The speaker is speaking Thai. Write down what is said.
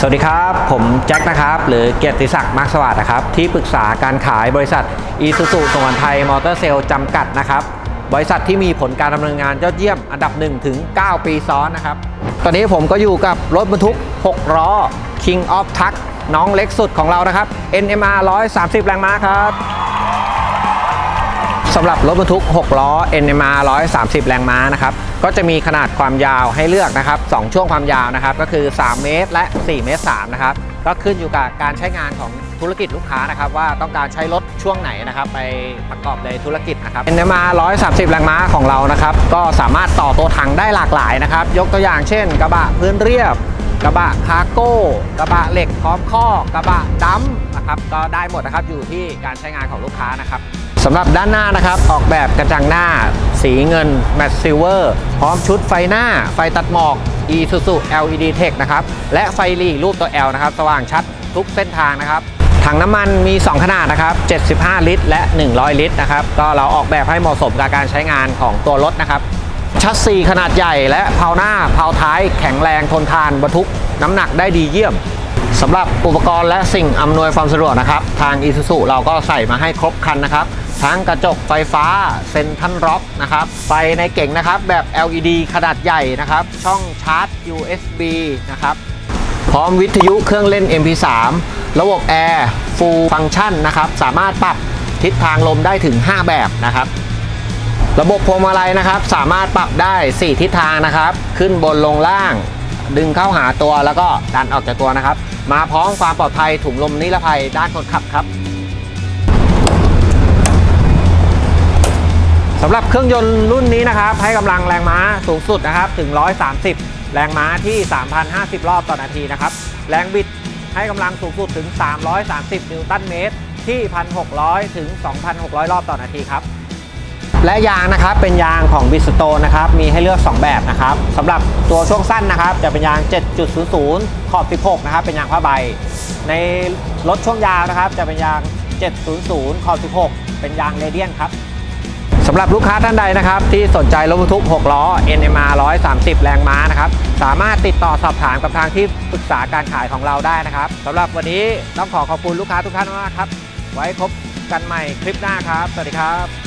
สวัสดีครับ ผมแจ็คนะครับ หรือเกียรติศักดิ์มาร์คสวัสดิ์นะครับ ที่ปรึกษาการขายบริษัทอีซูซูสงวนไทยมอเตอร์เซลจำกัดนะครับ บริษัทที่มีผลการดำเนินงานยอดเยี่ยมอันดับ 1 ถึง 9 ปีซ้อนนะครับ ตอนนี้ผมก็อยู่กับรถบรรทุก 6 ล้อ King of Truck น้องเล็กสุดของเรานะครับ NMR 130 แรงม้าครับ สำหรับรถบรรทุก 6 ล้อ NMR 130 แรงม้านะครับ ก็จะมีขนาดความยาวให้เลือกนะครับ 2 ช่วงความยาวนะครับ ก็คือ 3 เมตร และ 4 เมตร3นะครับ ก็ขึ้นอยู่กับการใช้งานของธุรกิจลูกค้านะครับ ว่าต้องการใช้รถช่วงไหนนะครับ ไปประกอบในธุรกิจนะครับ NMR 130 แรงม้าของเรานะครับ ก็สามารถต่อตัวถังได้หลากหลายนะครับ ยกตัวอย่างเช่น กระบะพื้นเรียบ กระบะคาร์โก้ กระบะเหล็กพร้อมข้อกระบะดัมนะครับ ก็ได้หมดนะครับ อยู่ที่การใช้งานของลูกค้านะครับสำหรับด้านหน้านะครับ ออกแบบกระจังหน้า สีเงินแมตต์ซิลเวอร์พร้อมชุดไฟหน้า ไฟตัดหมอก Isuzu LED Tech นะครับ และไฟหลีรูปตัว L นะครับ สว่างชัดทุกเส้นทางนะครับถังน้ำมันมี 2 ขนาดนะครับ 75 ลิตร และ 100 ลิตรนะครับ ก็เราออกแบบให้เหมาะสมกับการใช้งานของตัวรถนะครับ ชัดซีขนาดใหญ่และเพาหน้าเพาท้ายแข็งแรงทนทานบรรทุกน้ำหนักได้ดีเยี่ยม สำหรับอุปกรณ์และสิ่งอำนวยความสะดวกนะครับ ทาง i s u z u เราก็ใส่มาให้ครบครันนะครับ ทั้งกระจกไฟฟ้าเซนทันร็อกนะครับ ไฟในเก่งนะครับ แบบ LED ขนาดใหญ่นะครับ ช่องชาร์จ USB นะครับ พร้อมวิทยุเครื่องเล่น MP3 ระบบแอร์ Full Function นะครับ สามารถปรับทิศทางลมได้ถึง 5 แบบนะครับระบบพวงมาลัยนะครับ สามารถปรับได้ 4 ทิศทางนะครับ ขึ้นบนลงล่าง ดึงเข้าหาตัวแล้วก็ดันออกจากตัวนะครับ มาพร้อมความปลอดภัยถุงลมนิรภัยด้านคนขับครับสำหรับเครื่องยนต์รุ่นนี้นะครับ ให้กำลังแรงม้าสูงสุดนะครับถึง 130 แรงม้าที่ 3,050 รอบต่อนาทีนะครับ แรงบิดให้กำลังสูงสุดถึง 330 นิวตันเมตร ที่ 1,600 ถึง 2,600 รอบต่อนาทีครับ และยางนะครับเป็นยางของบิสโตนนะครับมีให้เลือก 2 แบบนะครับสำหรับตัวช่วงสั้นนะครับ จะเป็นยาง 7.00 ขอบ 16 นะครับ เป็นยางผ้าใบ ในรถช่วงยาวนะครับ จะเป็นยาง 700 ขอบ 16 เป็นยางเรเดียนครับสำหรับลูกค้าท่านใดนะครับ ที่สนใจรถบรรทุก 6 ล้อ NMR 130 แรงม้านะครับ สามารถติดต่อสอบถามกับทางที่ปรึกษาการขายของเราได้นะครับสำหรับวันนี้ต้องขอขอบคุณลูกค้าทุกท่านมากครับ ไว้พบกันใหม่คลิปหน้าครับ สวัสดีครับ